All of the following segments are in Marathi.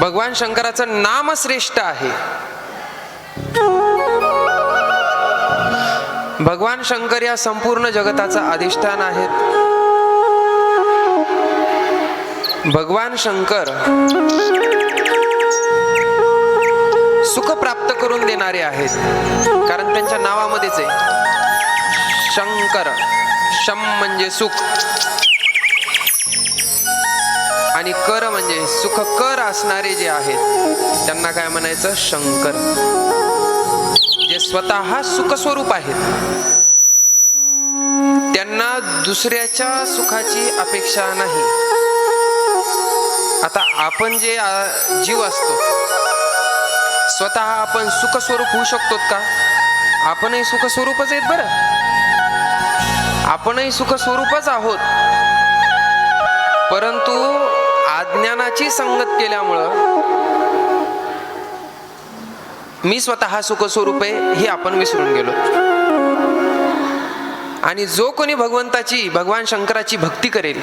भगवान शंकराचं नाम श्रेष्ठ आहे. भगवान शंकर या संपूर्ण जगताचं अधिष्ठान आहेत. भगवान शंकर सुख प्राप्त करून देणारे आहेत. कारण त्यांच्या नावामध्येच आहे. शंकर शम म्हणजे सुख. आणि कर म्हणजे सुखकर असणारे जे आहेत त्यांना काय म्हणायचं? शंकर. जे स्वतः सुख स्वरूप आहेत त्यांना दुसऱ्याच्या सुखाची अपेक्षा नाही. आता आपण जे जीव असतो स्वतः आपण सुख स्वरूप होऊ शकतो का? आपणही सुख स्वरूपच आहेत बरं. आपणही सुख स्वरूपच आहोत. परंतु अज्ञानाची संगत केल्यामुळं मी स्वतः सुखस्वरूप आहे हे आपण विसरून गेलो. आणि जो कोणी भगवंताची भगवान शंकराची भक्ती करेल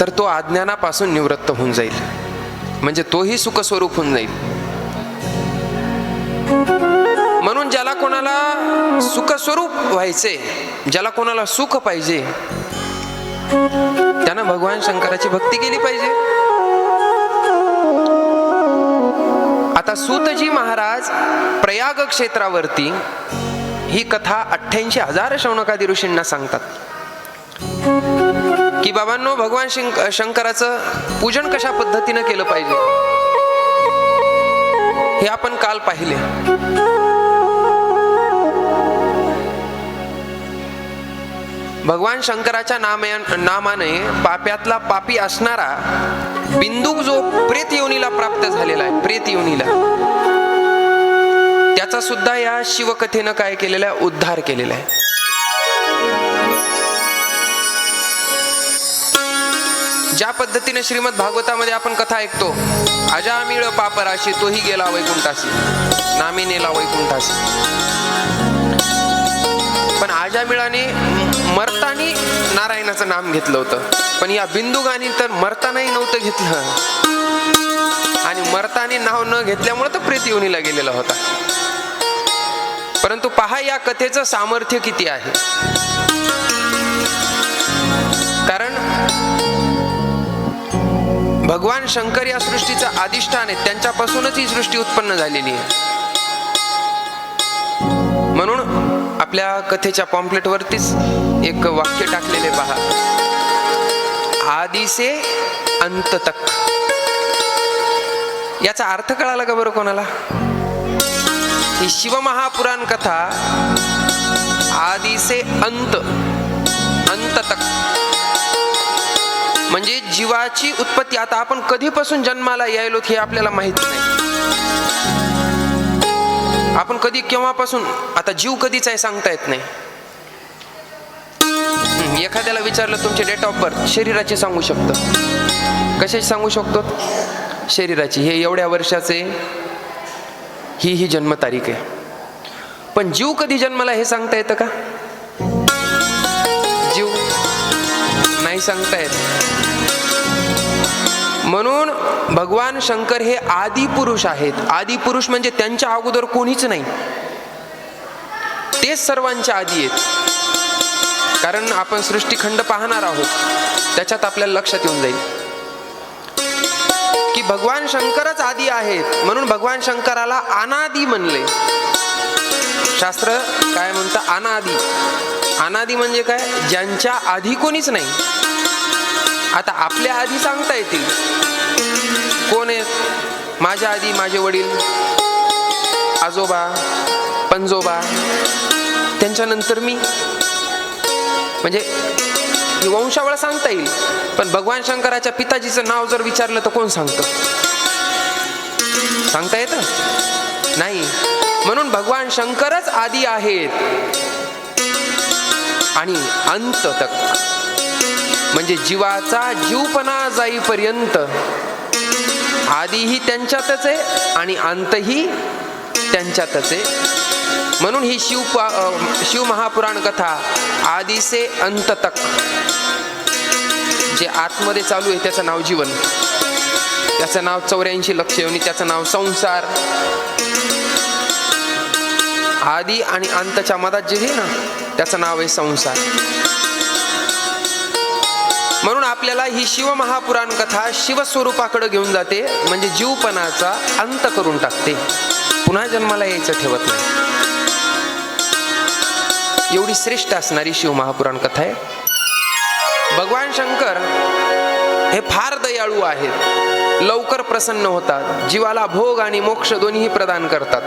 तर तो अज्ञानापासून निवृत्त होऊन जाईल. म्हणजे तोही सुखस्वरूप होऊन जाईल. म्हणून ज्याला कोणाला सुख स्वरूप व्हायचे ज्याला कोणाला सुख पाहिजे त्यानं भगवान शंकराची भक्ती केली पाहिजे. आता सूतजी महाराज प्रयाग क्षेत्रावरती ही कथा अठ्ठ्याऐंशी हजार शौनकादी ऋषींना सांगतात. की बाबांनो भगवान शंक शंकराचं पूजन कशा पद्धतीनं केलं पाहिजे हे आपण काल पाहिले. भगवान शंकराच्या नामे नामाने पाप्यातला पापी असणारा बिंदू जो प्रेत योनीला प्राप्त झालेला आहे प्रेत योनीला. त्याचा सुद्धा या शिवकथेनं काय केलेला आहे उद्धार केलेला आहे. ज्या पद्धतीने श्रीमद भागवतामध्ये आपण कथा ऐकतो अजामिळ पापराशी तोही गेला वैकुंठासी नामी नेला वैकुंठासी पण आजामिळाने नारायणाचं नाम घेतलं होतं. पण या बिंदुगानी तर मरतानाही नव्हतं घेतलं. आणि मरतानी नाव न घेतल्यामुळे तर प्रीत योनीला गेलेला होता. परंतु पहा या कथेचं सामर्थ्य किती आहे. कारण भगवान शंकर या सृष्टीचं अधिष्ठान आहे. त्यांच्यापासूनच ही सृष्टी उत्पन्न झालेली आहे. आपल्या कथेच्या पॉम्पलेट वरतीच एक वाक्य टाकलेले पहा. आदी से अंत तक याचा अर्थ कळाला का बरं कोणाला? ही शिवमहापुराण कथा आदी से अंत अंत तक म्हणजे जीवाची उत्पत्ती. आता आपण कधीपासून जन्माला यायलो हे आपल्याला माहीत नाही. आपण कधी केव्हापासून आता जीव कधीच आहे सांगता येत नाही. एखाद्याला विचारलं तुमचे डेट ऑफ बर्थ शरीराची सांगू शकतो. कशाची सांगू शकतो? शरीराची. हे एवढ्या वर्षाचे ही ही जन्मतारीख आहे. पण जीव कधी जन्माला हे सांगता येतं का? जीव नाही सांगता येत. म्हणून भगवान शंकर हे आदिपुरुष आहेत. आदिपुरुष म्हणजे त्यांच्या अगोदर कोणीच नाही. तेच सर्वांच्या आधी आहेत. कारण आपण सृष्टीखंड पाहणार आहोत. त्याच्यात आपल्याला लक्षात येऊन जाईल. की भगवान शंकरच आदी आहेत. म्हणून भगवान शंकराला अनादी म्हणले. शास्त्र काय म्हणतं? अनादी. अनादी म्हणजे काय? ज्यांच्या आधी कोणीच नाही. आता आपल्या आधी सांगता येतील. कोण आहेत? माझ्या आधी माझे वडील. आजोबा पंजोबा त्यांच्यानंतर मी. म्हणजे वंशावळ सांगता येईल. पण भगवान शंकराच्या पिताजीचं नाव जर विचारलं तर कोण सांगतं? सांगता येतं? नाही. म्हणून भगवान शंकरच आधी आहेत. आणि अंत तक म्हणजे जीवाचा जीवपणा जाईपर्यंत आधीही त्यांच्यातच आहे आणि अंतही त्यांच्यातच आहे. म्हणून ही शिव शिव महापुराण कथा आदी अंत तक जे आतमध्ये चालू आहे त्याचं नाव जीवन. त्याचं नाव चौऱ्याऐंशी लक्ष आणि त्याचं नाव संसार. आदी आणि अंतच्या मधात जे आहे ना त्याचं नाव आहे संसार. आपल्याला ही शिव महापुराण कथा शिवस्वरूपाकडे घेऊन जाते. म्हणजे जीवपणाचा अंत करून टाकते. पुन्हा जन्माला यायचं ठेवत नाही. एवढी श्रेष्ठ असणारी शिव महापुराण कथा आहे. भगवान शंकर हे फार दयाळू आहेत. लवकर प्रसन्न होतात. जीवाला भोग आणि मोक्ष दोन्ही प्रदान करतात.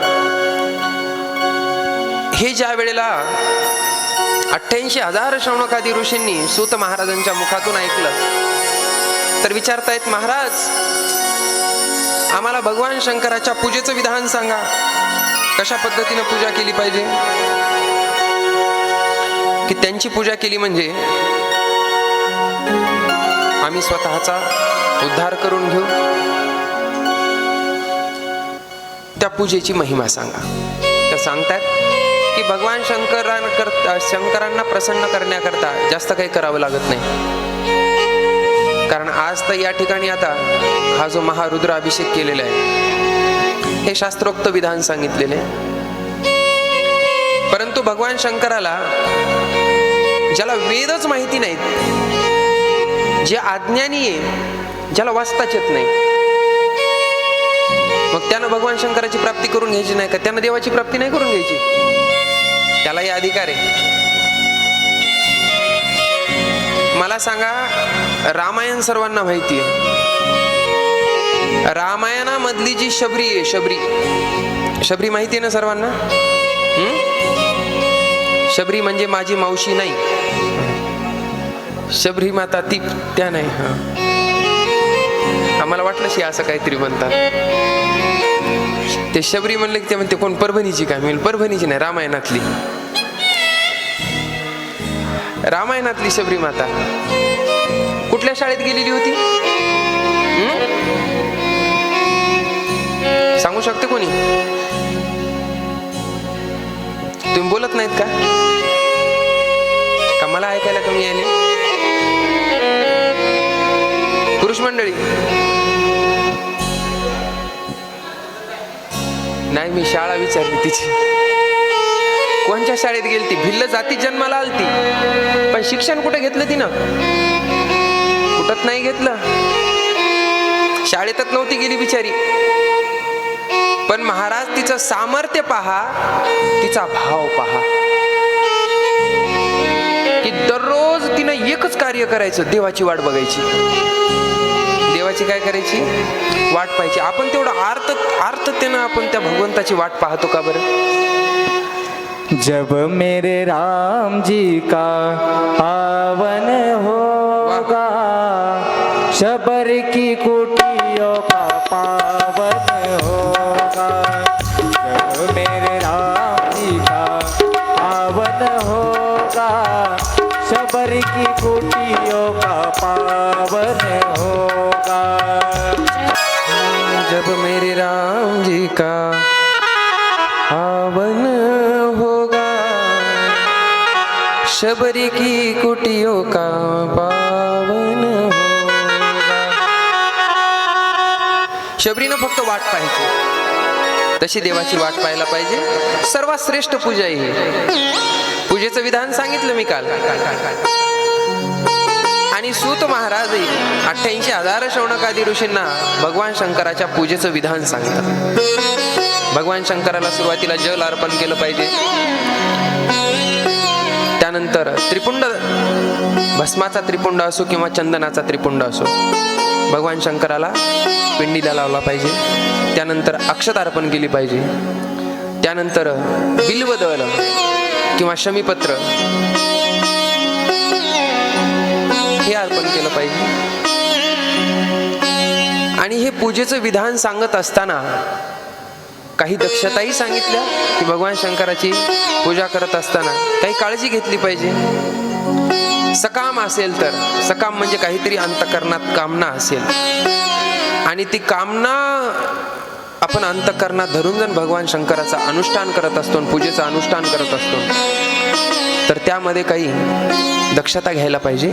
हे ज्या वेळेला अठ्ठ्याऐंशी हजार शौनकादी ऋषींनी सूत महाराजांच्या मुखातून ऐकलं. तर विचारतायत महाराज आम्हाला भगवान शंकराच्या पूजेचं विधान सांगा. कशा पद्धतीनं पूजा केली पाहिजे? की त्यांची पूजा केली म्हणजे आम्ही स्वतःचा उद्धार करून घेऊ. त्या पूजेची महिमा सांगा. तर सांगतात की भगवान शंकरांकर शंकरांना प्रसन्न करण्याकरता जास्त काही करावं लागत नाही. कारण आज तर या ठिकाणी आता हा जो महारुद्र अभिषेक केलेला आहे हे शास्त्रोक्त विधान सांगितलेले परंतु भगवान शंकराला ज्याला वेदच माहिती नाहीत जे अज्ञानी आहे ज्याला वाचताच येत नाही. मग त्यानं भगवान शंकराची प्राप्ती करून घ्यायची नाही का त्यानं देवाची प्राप्ती नाही करून घ्यायची. त्यालाही अधिकार आहे. मला सांगा रामायण सर्वांना माहिती आहे. रामायणामधली जी शबरी आहे शबरी. शबरी माहिती आहे ना सर्वांना? शबरी म्हणजे माझी मावशी नाही. शबरी माता ती त्या नाही. हा. आम्हाला वाटलं शी असं काहीतरी म्हणतात. ते शबरी म्हणलं की ते म्हणते कोण परभणीची काय मी परभणीची नाही रामायणातली. रामायणातली शबरी माता. कुठल्या शाळेत गेलेली होती? सांगू शकते कोणी? तुम्ही बोलत नाहीत का? का मला ऐकायला कमी आले पुरुष मंडळी नाही मी शाळा विचारली तिची. कोणत्या शाळेत गेली ती भिल्ल जाती जन्माला आलती. पण शिक्षण कुठे घेतलं तिनं? कुठत नाही घेतलं. शाळेतच नव्हती गेली बिचारी. पण महाराज तिचं सामर्थ्य पहा तिचा भाव पहा. की दररोज तिनं एकच कार्य करायचं देवाची वाट बघायची. देवाची काय करायची? वाट पाहायची. आपण तेवढं आर्त आर्ततेनं आपण त्या भगवंताची वाट पाहतो का बरं? जब मेरे राम जी का आवन होगा शबर मेरे राम जी का आवन होगा। शबरी की कुटियों का पावन होगा। शबरीनं फक्त वाट पाहिजे। तशी देवाची वाट पाहायला पाहिजे। सर्वात श्रेष्ठ पूजा आहे ही. पूजेचं विधान सांगितलं मी काल. आणि सूत महाराज अठ्ठ्याऐंशी हजार शौनकादी ऋषींना भगवान शंकराच्या पूजेचं विधान सांगतात. भगवान शंकराला सुरुवातीला जल अर्पण केलं पाहिजे. त्यानंतर त्रिपुंड भस्माचा त्रिपुंड असो किंवा चंदनाचा त्रिपुंड असो भगवान शंकराला पिंडीला लावला पाहिजे. त्यानंतर अक्षत अर्पण केली पाहिजे. त्यानंतर बिल्वदल किंवा शमीपत्र हे अर्पण केलं पाहिजे. आणि हे पूजेचं विधान सांगत असताना काही दक्षताही सांगितल्या की भगवान शंकराची पूजा करत असताना काही काळजी घेतली पाहिजे. सकाम असेल तर सकाम म्हणजे काहीतरी अंतकरणात कामना असेल. आणि ती कामना आपण अंतकरणात धरून जण भगवान शंकराचं अनुष्ठान करत असतो आणि पूजेचं अनुष्ठान करत असतो तर त्यामध्ये काही दक्षता घ्यायला पाहिजे.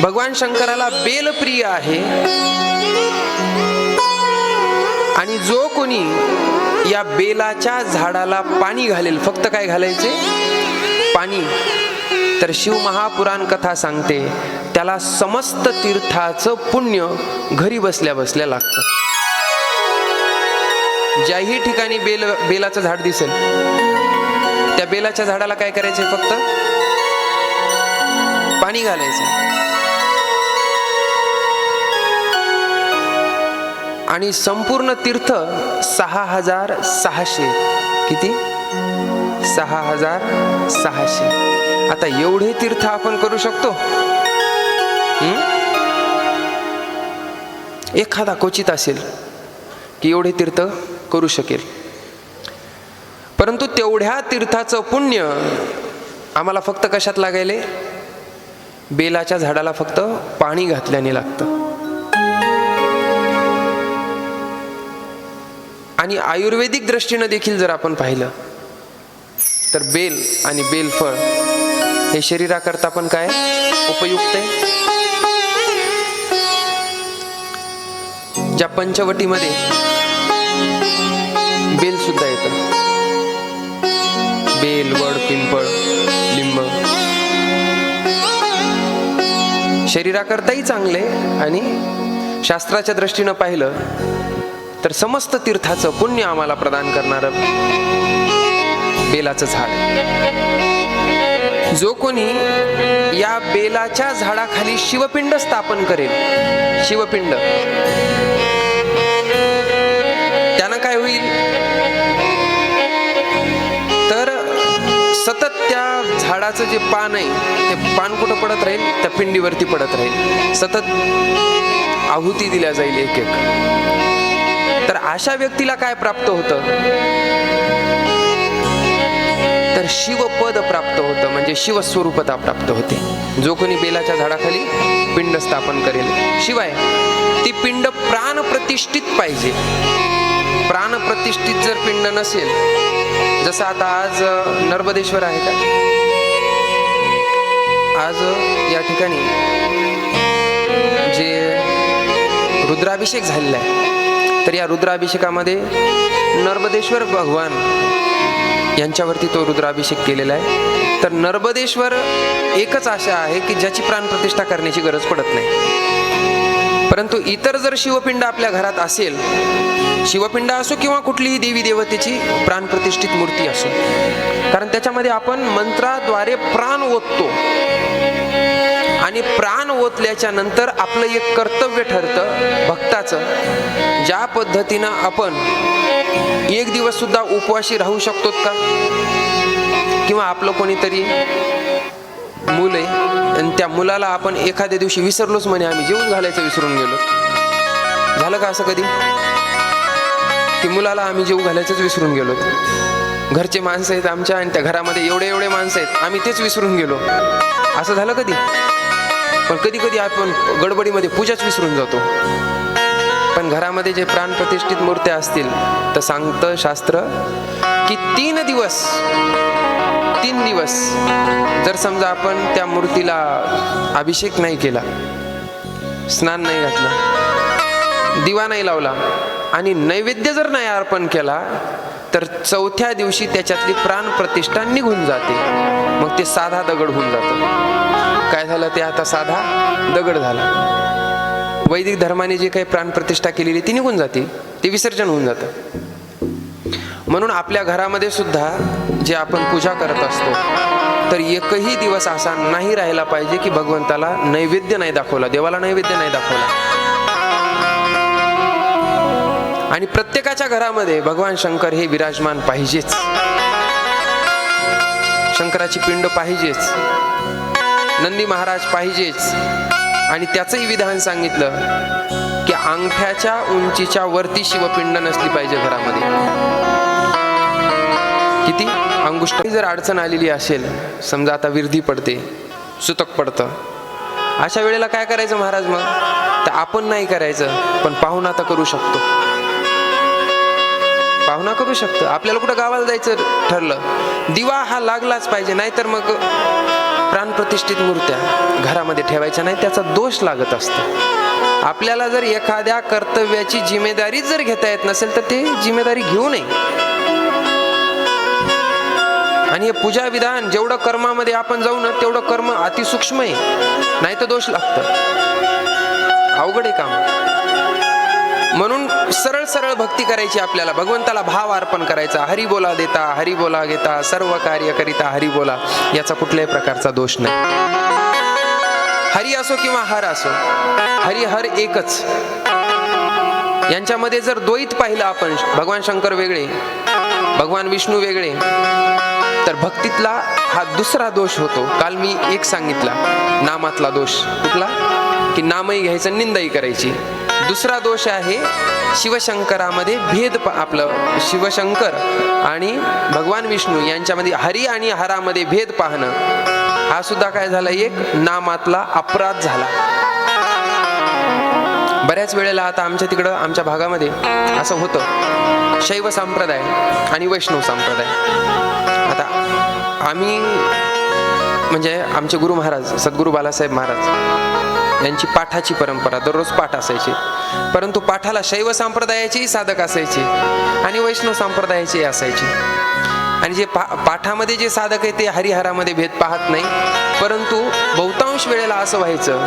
भगवान शंकराला बेलप्रिय आहे. आणि जो कोणी या बेलाच्या झाडाला पाणी घालेल फक्त काय घालायचे? पाणी. तर शिव महापुराण कथा सांगते त्याला समस्त तीर्थाचं पुण्य घरी बसल्या बसल्या लागतं. ज्याही ठिकाणी बेल बेलाचं झाड दिसेल त्या बेलाच्या झाडाला काय करायचे फक्त? पाणी घालायचं. आणि संपूर्ण तीर्थ सहा हजार सहाशे. किती? सहा हजार सहाशे. आता एवढे तीर्थ आपण करू शकतो? एखादा क्वचित असेल की एवढे तीर्थ करू शकेल. परंतु तेवढ्या तीर्थाचं पुण्य आम्हाला फक्त कशात लागायले? बेलाच्या झाडाला फक्त पाणी घातल्याने लागतं. आणि आयुर्वेदिक दृष्टीनं देखील जर आपण पाहिलं तर बेल आणि बेलफळ हे शरीराकरता पण काय? उपयुक्त आहे. ज्या पंचवटीमध्ये बेल सुद्धा येतं. वेलवड पिंपळ लिंब. शरीराकरताही चांगले आणि शास्त्राच्या दृष्टीनं पाहिलं तर समस्त तीर्थाचं पुण्य आम्हाला प्रदान करणार बेलाचं झाड. जो कोणी या बेलाच्या झाडाखाली शिवपिंड स्थापन करेल शिवपिंड त्या झाडाचं जे पान आहे ते पान कुठं पडत राहील? त्या पिंडीवरती पडत राहील. सतत आहुती दिल्या जाईल एक एक. तर अशा व्यक्तीला काय प्राप्त होतं? तर शिवपद प्राप्त होतं म्हणजे शिवस्वरूपता प्राप्त होते. जो कोणी बेलाच्या झाडाखाली पिंड स्थापन करेल. शिवाय ती पिंड प्राण प्रतिष्ठित पाहिजे. प्राण प्रतिष्ठित जर पिंड नसेल जसं आता आज नर्मदेश्वर आहे का? आज या ठिकाणी जे रुद्राभिषेक झालेला आहे तर या रुद्राभिषेकामध्ये नर्मदेश्वर भगवान यांच्यावरती तो रुद्राभिषेक केलेला आहे. तर नर्मदेश्वर एकच आशा आहे की ज्याची प्राणप्रतिष्ठा करण्याची गरज पडत नाही. परंतु इतर जर शिवपिंड आपल्या घरात असेल शिवपिंड असो किंवा कुठलीही देवी देवतेची प्राणप्रतिष्ठित मूर्ती असो. कारण त्याच्यामध्ये आपण मंत्राद्वारे प्राण ओततो. आणि प्राण ओतल्याच्या नंतर आपलं एक कर्तव्य ठरतं भक्ताचं ज्या पद्धतीनं आपण एक दिवस सुद्धा उपवाशी राहू शकतो का? किंवा आपलं कोणीतरी मूल आहे आणि त्या मुलाला आपण एखाद्या दिवशी विसरलोच म्हणे आम्ही जेवून घालायचं विसरून गेलो. झालं का असं कधी? की मुलाला आम्ही जेवू घालायचंच विसरून गेलो. घरचे माणसं आहेत आमच्या आणि त्या घरामध्ये एवढे एवढे माणसं आहेत आम्ही तेच विसरून गेलो. असं झालं कधी? पण कधी कधी आपण गडबडीमध्ये पूजाच विसरून जातो. पण घरामध्ये जे प्राणप्रतिष्ठित मूर्त्या असतील तर सांगतं शास्त्र की तीन दिवस तीन दिवस जर समजा आपण त्या मूर्तीला अभिषेक नाही केला स्नान नाही घातलं दिवा नाही लावला आणि नैवेद्य जर नाही अर्पण केला तर चौथ्या दिवशी त्याच्यातली प्राण प्रतिष्ठा निघून जाते. मग ते साधा दगड होऊन जातं. काय झालं ते आता साधा दगड झाला. वैदिक धर्माने जे काही प्राणप्रतिष्ठा केलेली ती निघून जाते. ते विसर्जन होऊन जातं. म्हणून आपल्या घरामध्ये सुद्धा जे आपण पूजा करत असतो तर एकही दिवस असा नाही राहिला पाहिजे की भगवंताला नैवेद्य नाही दाखवला देवाला नैवेद्य नाही दाखवला. आणि प्रत्येकाच्या घरामध्ये भगवान शंकर हे विराजमान पाहिजेच. शंकराची पिंड पाहिजेच. नंदी महाराज पाहिजेच. आणि त्याचंही विधान सांगितलं की अंगठ्याच्या उंचीच्या वरती शिवपिंड नसली पाहिजे घरामध्ये. किती? अंगुष्ठ जर अडचण आलेली असेल समजा आता विरधी पडते सुतक पडतं. अशा वेळेला काय करायचं महाराज मग? तर आपण नाही करायचं पण पाहुणा तर करू शकतो. भावना करू शकतं. आपल्याला कुठं गावाला जायचं ठरलं दिवा हा लागलाच पाहिजे नाहीतर मग प्राणप्रतिष्ठित मूर्त्या घरामध्ये ठेवायच्या नाही त्याचा दोष लागत असतो. आपल्याला जर एखाद्या कर्तव्याची जिम्मेदारी जर घेता येत नसेल तर ते जिम्मेदारी घेऊ नये. आणि हे पूजा विधान जेवढं कर्मामध्ये आपण जाऊ ना तेवढं कर्म अतिसूक्ष्म आहे. नाही तर दोष लागतं. अवघड आहे काम. म्हणून सरळ सरळ भक्ती करायची आपल्याला. भगवंताला भाव अर्पण करायचा. हरी बोला देता हरी बोला घेता सर्व कार्य करिता हरी बोला. याचा कुठल्याही प्रकारचा दोष नाही. हरी असो किंवा हर असो हरी हर एकच. यांच्यामध्ये जर द्वैत पाहिलं आपण भगवान शंकर वेगळे भगवान विष्णू वेगळे तर भक्तीतला हा दुसरा दोष होतो. काल मी एक सांगितला नामातला दोष कुठला? की नामही घ्यायचं निंदाही करायची. दुसरा दोष आहे शिवशंकरामध्ये भेद आपलं शिवशंकर आणि भगवान विष्णू यांच्यामध्ये हरी आणि हरामध्ये भेद पाहणं. हा सुद्धा काय झाला? एक नामातला अपराध झाला. बऱ्याच वेळेला आता आमच्या तिकडं आमच्या भागामध्ये असं होतं. शैव संप्रदाय आणि वैष्णव संप्रदाय. आता आम्ही म्हणजे आमचे गुरु महाराज सद्गुरू बालासाहेब महाराज यांची पाठाची परंपरा दररोज पाठ असायची. परंतु पाठाला शैव संप्रदायाचेही साधक असायचे आणि वैष्णव संप्रदायाचेही असायचे. आणि जे पा पाठामध्ये जे साधक आहे ते हरिहरामध्ये भेद पाहत नाही. परंतु बहुतांश वेळेला असं व्हायचं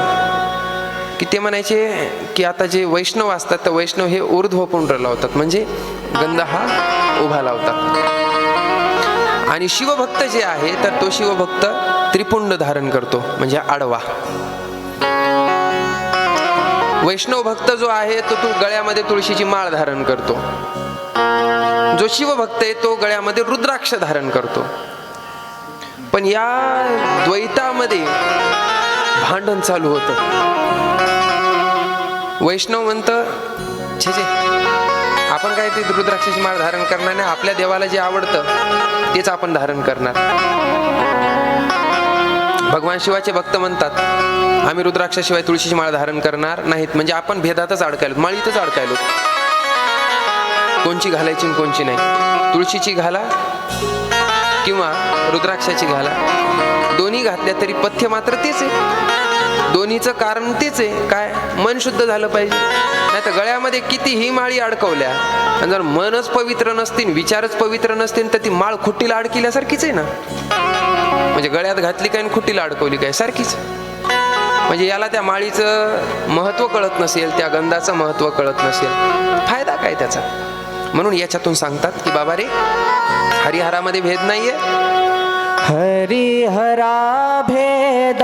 की ते म्हणायचे की आता जे वैष्णव असतात तर वैष्णव हे ऊर्ध्वपुंड लावतात. म्हणजे गंध हा उभा लावतात. आणि शिवभक्त जे आहे तर तो शिवभक्त त्रिपुंड धारण करतो. म्हणजे आडवा. वैष्णव भक्त जो आहे तो तो गळ्यामध्ये तुळशीची माळ धारण करतो. जो शिवभक्त आहे तो गळ्यामध्ये रुद्राक्ष धारण करतो. पण या द्वैतामध्ये भांडण चालू होतं. वैष्णव म्हणत छे छे आपण काय ते रुद्राक्षाची माळ धारण करणार नाही? आपल्या देवाला जे आवडतं तेच आपण धारण करणार. भगवान शिवाचे भक्त म्हणतात आम्ही रुद्राक्षाशिवाय तुळशीची माळ धारण करणार नाहीत. म्हणजे आपण भेदातच अडकायलो माळीतच अडकायलो. कोणची घालायची कोणची नाही? तुळशीची घाला किंवा रुद्राक्षाची घाला. दोन्ही घातल्या तरी पथ्य मात्र तेच आहे. दोन्हीचं कारण तेच आहे. काय? मन शुद्ध झालं पाहिजे. नाही तर गळ्यामध्ये कितीही माळी अडकवल्या आणि जर मनच पवित्र नसतील विचारच पवित्र नसतील तर ती माळ खुट्टीला अडकिल्यासारखीच आहे ना? म्हणजे गळ्यात घातली काय आणि खुट्टीला अडकवली काय? सारखीच. म्हणजे याला त्या माळीचं महत्त्व कळत नसेल त्या गंधाचं महत्त्व कळत नसेल. फायदा काय त्याचा? म्हणून याच्यातून सांगतात की बाबा रे हरिहरामध्ये भेद नाहीये. हरिहरा भेद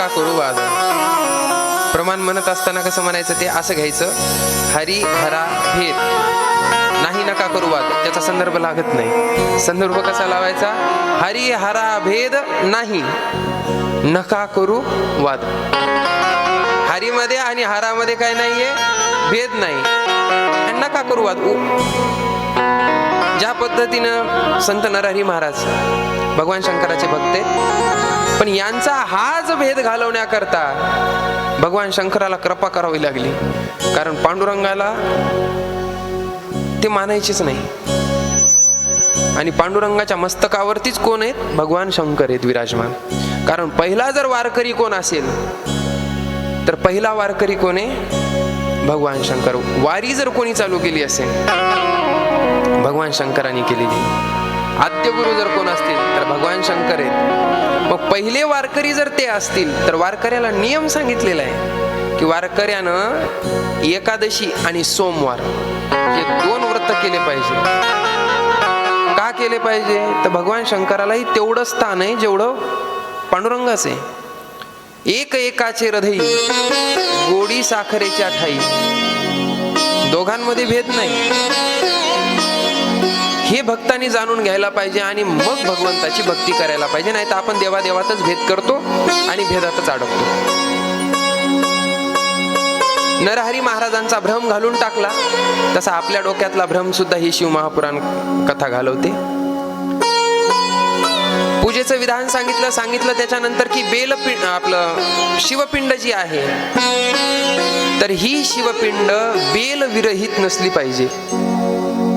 का करू वाद? प्रमाण म्हणत असताना कसं म्हणायचं ते असं घ्यायचं हरी हरा भेद. नाही नका करू वाद. त्याचा संदर्भ लागत नाही. संदर्भ कसा लावायचा? हरी हरा भेद नाही. नका करू वाद. हरीमध्ये आणि हारामध्ये काय नाहीये? भेद नाही. आणि नका करू वाद. ज्या पद्धतीनं संत नरहरी महाराज भगवान शंकराचे भक्त पण यांचा हाच भेद घालवण्याकरता भगवान शंकराला कृपा करावी लागली. कारण पांडुरंगाला ते मानायचेच नाही. आणि पांडुरंगाच्या मस्तकावरतीच कोण आहेत? भगवान शंकर आहेत विराजमान. कारण पहिला जर वारकरी कोण असेल तर पहिला वारकरी कोण आहे? भगवान शंकर. वारी जर कोणी चालू केली असेल भगवान शंकरांनी केलेली. आद्य गुरु जर कोण असतील तर भगवान शंकर आहेत. मग पहिले वारकरी जर ते असतील तर वारकऱ्याला नियम सांगितलेला आहे की वारकऱ्यानं एकादशी आणि सोमवार हे दोन व्रत केले पाहिजे. का केले पाहिजे? तर भगवान शंकरालाही तेवढं स्थान आहे जेवढं पांडुरंगाच आहे. एक एकाचे हृदयी गोडी साखरेच्या ठाई. दोघांमध्ये भेद नाही. हे भक्तांनी जाणून घ्यायला पाहिजे आणि मग भगवंताची भक्ती करायला पाहिजे. नाही तर आपण देवादेवातच भेद करतो आणि भेदातच अडकतो. नरहरी महाराजांचा भ्रम घालून टाकला. तसा आपल्या डोक्यातला भ्रम सुद्धा ही शिव महापुराण कथा घालवते. पूजेचं विधान सांगितलं सांगितलं त्याच्यानंतर की बेलपिंड आपलं शिवपिंड जी आहे तर ही शिवपिंड बेल विरहित नसली पाहिजे.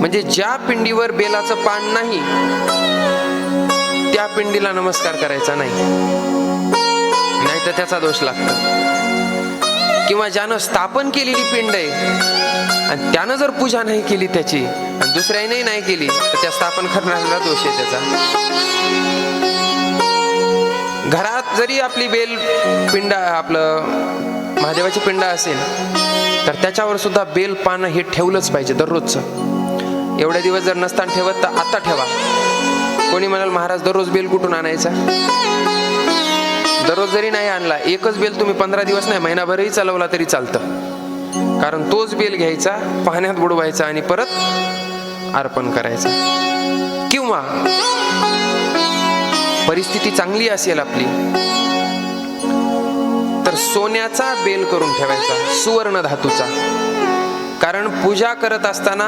म्हणजे ज्या पिंडीवर बेलाचं पान नाही त्या पिंडीला नमस्कार करायचा नाही. नाही तर त्याचा दोष लागतो. किंवा ज्यानं स्थापन केलेली पिंड आहे आणि त्यानं जर पूजा नाही केली त्याची आणि दुसऱ्याने नाही केली तर त्या स्थापन करणाऱ्याला दोष आहे त्याचा. घरात जरी आपली बेल पिंड आपलं महादेवाची पिंड असेल तर त्याच्यावर सुद्धा बेल पानं हे ठेवलंच पाहिजे दररोजचं. एवढे दिवस जर नसताना ठेवत तर आता ठेवा. कोणी म्हणाल महाराज दररोज बेल कुठून आणायचा? दररोज जरी नाही आणला एकच बेल तुम्ही पंधरा दिवस नाही महिनाभरही चालवला तरी चालतं. कारण तोच बेल घ्यायचा पाण्यात बुडवायचा आणि परत अर्पण करायचा. किंवा परिस्थिती चांगली असेल आपली तर सोन्याचा बेल करून ठेवायचा सुवर्ण धातूचा. कारण पूजा करत असताना